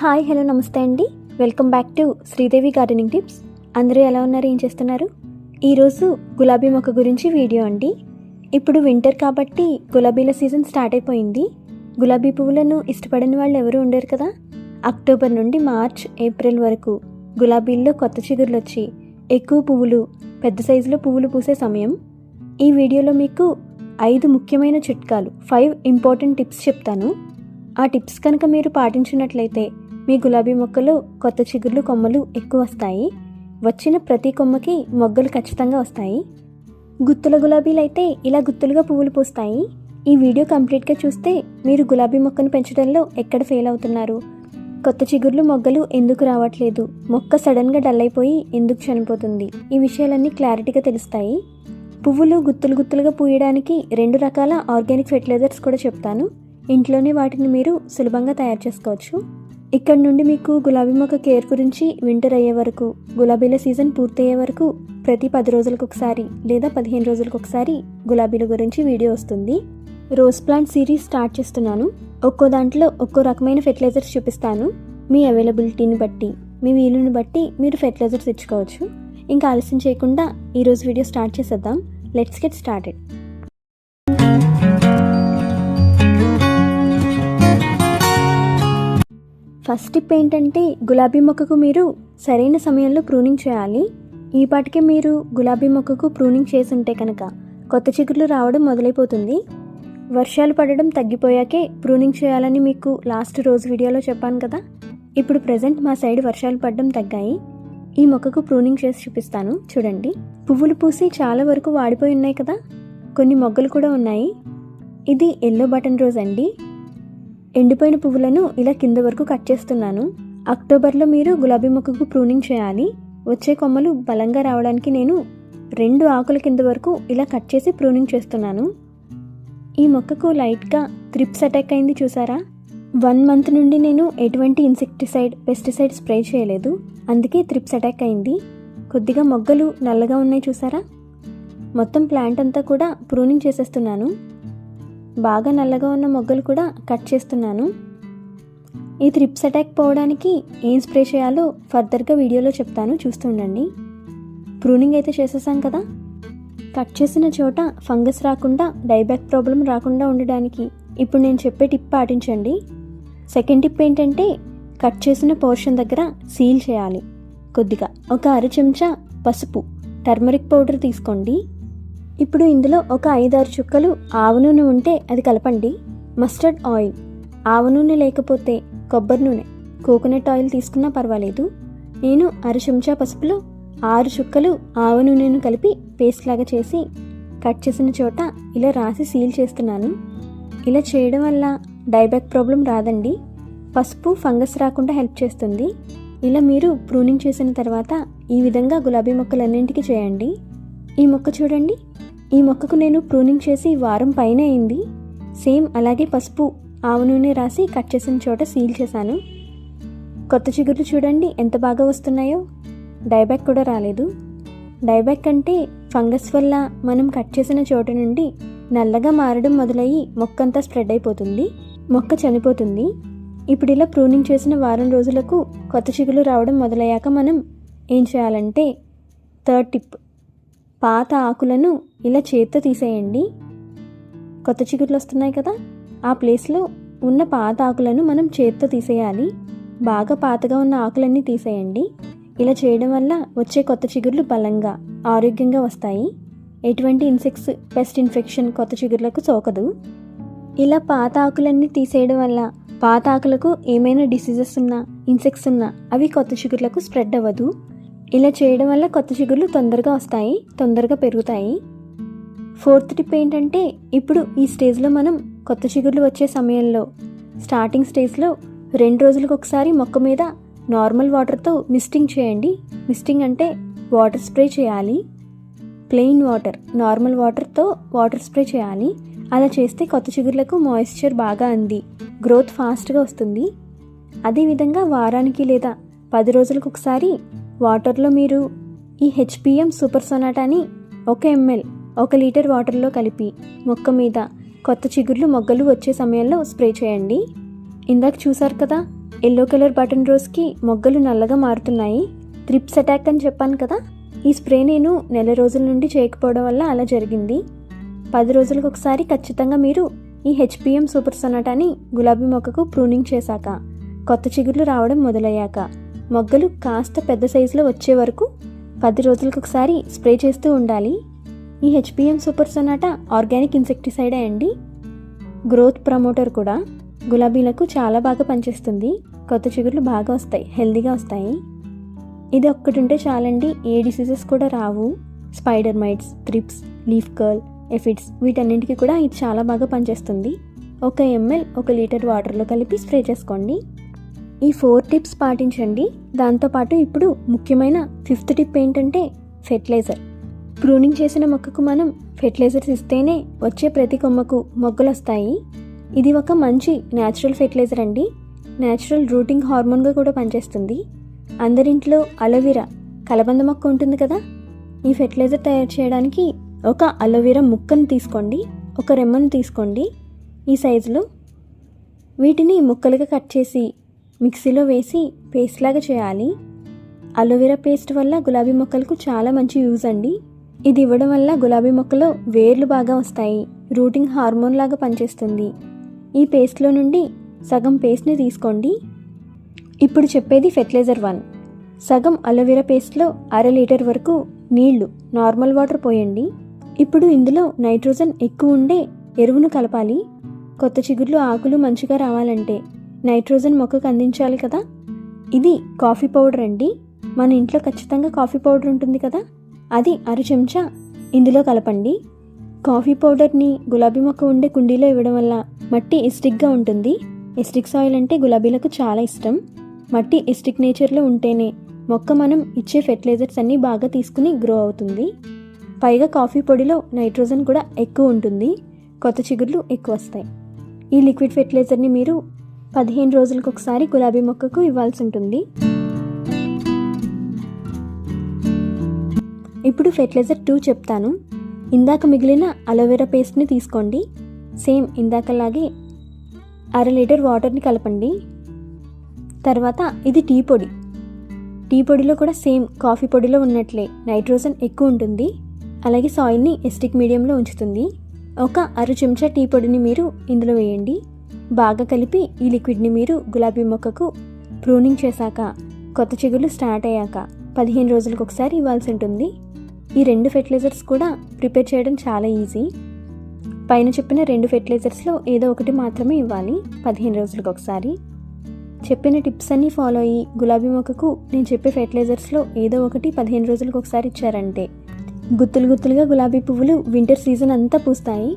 Hi hello నమస్తే అండి. Welcome back to Sridevi gardening tips. అందరూ ఎలా ఉన్నారు? ఏం చేస్తున్నారు? ఈరోజు గులాబీ మొక్క గురించి వీడియో అండి. ఇప్పుడు వింటర్ కాబట్టి గులాబీల సీజన్ స్టార్ట్ అయిపోయింది. గులాబీ పువ్వులను ఇష్టపడని వాళ్ళు ఎవరు ఉండరు కదా? అక్టోబర్ నుండి మార్చ్ ఏప్రిల్ వరకు గులాబీల్లో కొత్త చిగుర్లు వచ్చి ఎక్కువ పువ్వులు పెద్ద సైజులో పువ్వులు పూసే సమయం. ఈ వీడియోలో మీకు ఐదు ముఖ్యమైన చిట్కాలు ఫైవ్ ఇంపార్టెంట్ టిప్స్ చెప్తాను. ఆ టిప్స్ కనుక మీరు పాటించినట్లయితే మీ గులాబీ మొక్కలు కొత్త చిగుర్లు కొమ్మలు ఎక్కువ వస్తాయి. వచ్చిన ప్రతి కొమ్మకి మొగ్గలు ఖచ్చితంగా వస్తాయి. గుత్తుల గులాబీలు అయితే ఇలా గుత్తులుగా పువ్వులు పూస్తాయి. ఈ వీడియో కంప్లీట్గా చూస్తే మీరు గులాబీ మొక్కను పెంచడంలో ఎక్కడ ఫెయిల్ అవుతున్నారు? కొత్త చిగుర్లు మొగ్గలు ఎందుకు రావట్లేదు? మొక్క సడన్గా డల్ అయిపోయి ఎందుకు చనిపోతుంది? ఈ విషయాలన్నీ క్లారిటీగా తెలుస్తాయి. పువ్వులు గుత్తులు గుత్తులుగా పూయడానికి రెండు రకాల ఆర్గానిక్ ఫెర్టిలైజర్స్ కూడా చెప్తాను. ఇంట్లోనే వాటిని మీరు సులభంగా తయారు చేసుకోవచ్చు. ఇక్కడ నుండి మీకు గులాబీ మొక్క కేర్ గురించి వింటర్ అయ్యే వరకు గులాబీల సీజన్ పూర్తయ్యే వరకు ప్రతి పది రోజులకు ఒకసారి లేదా పదిహేను రోజులకు ఒకసారి గులాబీల గురించి వీడియో వస్తుంది. రోజ్ ప్లాంట్ సిరీస్ స్టార్ట్ చేస్తున్నాను. ఒక్కో దాంట్లో ఒక్కో రకమైన ఫెర్టిలైజర్స్ చూపిస్తాను. మీ అవైలబిలిటీని బట్టి మీ వీలుని బట్టి మీరు ఫెర్టిలైజర్స్ ఇచ్చుకోవచ్చు ఇంకా ఆలస్యం చేయకుండా ఈరోజు వీడియో స్టార్ట్ చేసేద్దాం. Let's get started. First tip ఏంటంటే గులాబీ మొక్కకు మీరు సరైన సమయంలో ప్రూనింగ్ చేయాలి. ఈ పాటికే మీరు గులాబీ మొక్కకు ప్రూనింగ్ చేసి ఉంటే కనుక కొత్త చిగుర్లు రావడం మొదలైపోతుంది. వర్షాలు పడడం తగ్గిపోయాకే ప్రూనింగ్ చేయాలని మీకు లాస్ట్ రోజు వీడియోలో చెప్పాను కదా. ఇప్పుడు ప్రజెంట్ మా సైడ్ వర్షాలు పడడం తగ్గాయి. ఈ మొక్కకు ప్రూనింగ్ చేసి చూపిస్తాను. చూడండి. పువ్వులు పూసి చాలా వరకు వాడిపోయి ఉన్నాయి కదా. కొన్ని మొగ్గలు కూడా ఉన్నాయి. ఇది ఎల్లో బటన్ రోజ్ అండి ఎండిపోయిన పువ్వులను ఇలా కింద వరకు కట్ చేస్తున్నాను. అక్టోబర్లో మీరు గులాబీ మొక్కకు ప్రూనింగ్ చేయాలి. వచ్చే కొమ్మలు బలంగా రావడానికి నేను రెండు ఆకుల కింద వరకు ఇలా కట్ చేసి ప్రూనింగ్ చేస్తున్నాను. ఈ మొక్కకు లైట్గా త్రిప్స్ అటాక్ అయింది చూసారా? వన్ మంత్ నుండి నేను ఎటువంటి ఇన్సెక్టిసైడ్ పెస్టిసైడ్ స్ప్రే చేయలేదు. అందుకే త్రిప్స్ అటాక్ అయింది. కొద్దిగా మొగ్గలు నల్లగా ఉన్నాయి చూసారా? మొత్తం ప్లాంట్ అంతా కూడా ప్రూనింగ్ చేసేస్తున్నాను. బాగా నల్లగా ఉన్న మొగ్గలు కూడా కట్ చేస్తున్నాను. ఈ త్రిప్స్ అటాక్ పోవడానికి ఏం స్ప్రే చేయాలో ఫర్దర్గా వీడియోలో చెప్తాను. చూస్తుండండి ప్రూనింగ్ అయితే చేసేసాం కదా. కట్ చేసిన చోట ఫంగస్ రాకుండా డైబ్యాక్ ప్రాబ్లం రాకుండా ఉండడానికి ఇప్పుడు నేను చెప్పే టిప్ పాటించండి. సెకండ్ టిప్ ఏంటంటే కట్ చేసిన పోర్షన్ దగ్గర సీల్ చేయాలి. కొద్దిగా. ఒక అర చెంచా పసుపు. టర్మరిక్ పౌడర్ తీసుకోండి. ఇప్పుడు ఇందులో ఒక ఐదారు చుక్కలు ఆవు నూనె ఉంటే అది కలపండి. Mustard oil. ఆవు నూనె లేకపోతే కొబ్బరి నూనె. కోకోనట్ ఆయిల్ తీసుకున్నా పర్వాలేదు. నేను అర చెంచా పసుపులో ఆరు చుక్కలు ఆవు నూనెను కలిపి పేస్ట్ లాగా చేసి కట్ చేసిన చోట ఇలా రాసి సీల్ చేస్తున్నాను. ఇలా చేయడం వల్ల డైబ్యాక్ ప్రాబ్లం రాదండి. పసుపు ఫంగస్ రాకుండా హెల్ప్ చేస్తుంది. ఇలా మీరు ప్రూనింగ్ చేసిన తర్వాత ఈ విధంగా గులాబీ మొక్కలన్నింటికి చేయండి. ఈ మొక్క చూడండి. ఈ మొక్కకు నేను ప్రూనింగ్ చేసి వారం పైన అయింది. సేమ్ అలాగే పసుపు ఆవు నూనె రాసి కట్ చేసిన చోట సీల్ చేశాను. కొత్త చిగుర్లు చూడండి ఎంత బాగా వస్తున్నాయో. డైబ్యాక్ కూడా రాలేదు. డైబ్యాక్ అంటే ఫంగస్ వల్ల మనం కట్ చేసిన చోట నుండి నల్లగా మారడం మొదలయ్యి మొక్క అంతా స్ప్రెడ్ అయిపోతుంది మొక్క చనిపోతుంది. ఇప్పుడు ఇలా ప్రూనింగ్ చేసిన వారం రోజులకు కొత్త చిగులు రావడం మొదలయ్యాక మనం ఏం చేయాలంటే థర్డ్ టిప్ పాత ఆకులను ఇలా చేత్తో తీసేయండి. కొత్త చిగుర్లు వస్తున్నాయి కదా. ఆ ప్లేస్లో ఉన్న పాత ఆకులను మనం చేత్తో తీసేయాలి. బాగా పాతగా ఉన్న ఆకులన్నీ తీసేయండి. ఇలా చేయడం వల్ల వచ్చే కొత్త చిగుర్లు బలంగా ఆరోగ్యంగా వస్తాయి. ఎటువంటి ఇన్సెక్ట్స్ పెస్ట్ ఇన్ఫెక్షన్ కొత్త చిగుర్లకు సోకదు. ఇలా పాత ఆకులన్నీ తీసేయడం వల్ల పాత ఆకులకు ఏమైనా డిసీజెస్ ఉన్నా ఇన్సెక్ట్స్ ఉన్నా అవి కొత్త చిగుర్లకు స్ప్రెడ్ అవ్వదు. ఇలా చేయడం వల్ల కొత్త చిగుర్లు తొందరగా వస్తాయి తొందరగా పెరుగుతాయి. ఫోర్త్ టిప్ ఏంటంటే ఇప్పుడు ఈ స్టేజ్లో మనం కొత్త చిగుర్లు వచ్చే సమయంలో స్టార్టింగ్ స్టేజ్లో రెండు రోజులకు ఒకసారి మొక్క మీద నార్మల్ వాటర్తో మిస్టింగ్ చేయండి. మిస్టింగ్ అంటే వాటర్ స్ప్రే చేయాలి. ప్లెయిన్ వాటర్ నార్మల్ వాటర్తో వాటర్ స్ప్రే చేయాలి. అలా చేస్తే కొత్త చిగుర్లకు మాయిశ్చర్ బాగా అంది గ్రోత్ ఫాస్ట్గా వస్తుంది. అదేవిధంగా వారానికి లేదా పది రోజులకు ఒకసారి వాటర్లో మీరు ఈ హెచ్పిఎం సూపర్ సొనాటాని ఒక ఎంఎల్ ఒక లీటర్ వాటర్లో కలిపి మొక్క మీద కొత్త చిగుర్లు మొగ్గలు వచ్చే సమయంలో స్ప్రే చేయండి. ఇందాక చూసారు కదా ఎల్లో కలర్ బటన్ రోజ్కి మొగ్గలు నల్లగా మారుతున్నాయి. త్రిప్స్ అటాక్ అని చెప్పాను కదా ఈ స్ప్రే నేను నెల రోజుల నుండి చేయకపోవడం వల్ల అలా జరిగింది. పది రోజులకు ఒకసారి ఖచ్చితంగా మీరు ఈ హెచ్పిఎం సూపర్ సొనాటాని గులాబీ మొక్కకు ప్రూనింగ్ చేశాక కొత్త చిగుర్లు రావడం మొదలయ్యాక. మొగ్గలు కాస్త పెద్ద సైజులో వచ్చే వరకు పది రోజులకు ఒకసారి స్ప్రే చేస్తూ ఉండాలి. ఈ హెచ్పిఎం సూపర్ సొనాటా ఆర్గానిక్ ఇన్సెక్టిసైడే అండి. గ్రోత్ ప్రమోటర్ కూడా. గులాబీలకు చాలా బాగా పనిచేస్తుంది. కొత్త చిగుర్లు బాగా వస్తాయి హెల్దీగా వస్తాయి. ఇది ఒక్కటి ఉంటే చాలండి. ఏ డిసీజెస్ కూడా రావు. Spider mites thrips leaf curl aphids వీటన్నింటికి కూడా ఇది చాలా బాగా పనిచేస్తుంది. ఒక ఎంఎల్ ఒక లీటర్ వాటర్లో కలిపి స్ప్రే చేసుకోండి. ఈ ఫోర్ టిప్స్ పాటించండి. దాంతోపాటు ఇప్పుడు ముఖ్యమైన ఫిఫ్త్ టిప్ ఏంటంటే ఫెర్టిలైజర్. ప్రూనింగ్ చేసిన మొక్కకు మనం ఫెర్టిలైజర్స్ ఇస్తేనే వచ్చే ప్రతి కొమ్మకు మొగ్గలు వస్తాయి ఇది ఒక మంచి న్యాచురల్ ఫెర్టిలైజర్ అండి. న్యాచురల్ రూటింగ్ హార్మోన్గా కూడా పనిచేస్తుంది. అందరింట్లో అలోవెరా కలబంద మొక్క ఉంటుంది కదా? ఈ ఫెర్టిలైజర్ తయారు చేయడానికి ఒక అలోవెరా ముక్కను తీసుకోండి. ఒక రెమ్మను తీసుకోండి. ఈ సైజులో వీటిని ముక్కలుగా కట్ చేసి మిక్సీలో వేసి పేస్ట్ లాగా చేయాలి. అలోవెరా పేస్ట్ వల్ల గులాబీ మొక్కలకు చాలా మంచి యూజ్ అండి. ఇది ఇవ్వడం వల్ల గులాబీ మొక్కలో వేర్లు బాగా వస్తాయి. రూటింగ్ హార్మోన్ లాగా పనిచేస్తుంది. ఈ పేస్ట్లో నుండి సగం పేస్ట్ని తీసుకోండి. ఇప్పుడు చెప్పేది ఫెర్టిలైజర్ వన్. సగం అలోవెరా పేస్ట్లో అర లీటర్ వరకు నీళ్ళు నార్మల్ వాటర్ పోయండి. ఇప్పుడు ఇందులో నైట్రోజన్ ఎక్కువ ఉండే ఎరువును కలపాలి. కొత్త చిగుర్లు ఆకులు మంచిగా రావాలంటే నైట్రోజన్ మొక్కకు అందించాలి కదా? ఇది కాఫీ పౌడర్ అండి. మన ఇంట్లో ఖచ్చితంగా కాఫీ పౌడర్ ఉంటుంది కదా? అది అర చెంచా ఇందులో కలపండి. కాఫీ పౌడర్ని గులాబీ మొక్క ఉండే కుండీలో ఇవ్వడం వల్ల మట్టి ఇస్టిక్గా ఉంటుంది. ఎస్టిక్ సాయిల్ అంటే గులాబీలకు చాలా ఇష్టం. మట్టి ఎస్టిక్ నేచర్లో ఉంటేనే మొక్క మనం ఇచ్చే ఫెర్టిలైజర్స్ అన్నీ బాగా తీసుకుని గ్రో అవుతుంది. పైగా కాఫీ పొడిలో నైట్రోజన్ కూడా ఎక్కువ ఉంటుంది. కొత్త చిగుర్లు ఎక్కువ వస్తాయి. ఈ లిక్విడ్ ఫెర్టిలైజర్ని మీరు పదిహేను రోజులకు ఒకసారి గులాబీ మొక్కకు ఇవ్వాల్సి ఉంటుంది ఇప్పుడు ఫెర్టిలైజర్ టూ చెప్తాను. ఇందాక మిగిలిన అలోవెరా పేస్ట్ని తీసుకోండి. సేమ్ ఇందాకలాగే అర లీటర్ వాటర్ని కలపండి. తర్వాత ఇది టీ పొడి. టీ పొడిలో కూడా సేమ్ కాఫీ పొడిలో ఉన్నట్లే నైట్రోజన్ ఎక్కువ ఉంటుంది. అలాగే సాయిల్ని ఎస్టిక్ మీడియంలో ఉంచుతుంది. ఒక అర చెంచా టీ పొడిని మీరు ఇందులో వేయండి. బాగా కలిపి ఈ లిక్విడ్ని మీరు గులాబీ మొక్కకు ప్రూనింగ్ చేశాక కొత్త చిగులు స్టార్ట్ అయ్యాక పదిహేను రోజులకు ఒకసారి ఇవ్వాల్సి ఉంటుంది. ఈ రెండు ఫెర్టిలైజర్స్ కూడా ప్రిపేర్ చేయడం చాలా ఈజీ. పైన చెప్పిన రెండు ఫెర్టిలైజర్స్లో ఏదో ఒకటి మాత్రమే ఇవ్వాలి పదిహేను రోజులకు ఒకసారి. చెప్పిన టిప్స్ అన్నీ ఫాలో అయ్యి గులాబీ మొక్కకు నేను చెప్పే ఫెర్టిలైజర్స్లో ఏదో ఒకటి పదిహేను రోజులకు ఒకసారి ఇచ్చారంటే. గుత్తులు గుత్తులుగా గులాబీ పువ్వులు వింటర్ సీజన్ అంతా పూస్తాయి.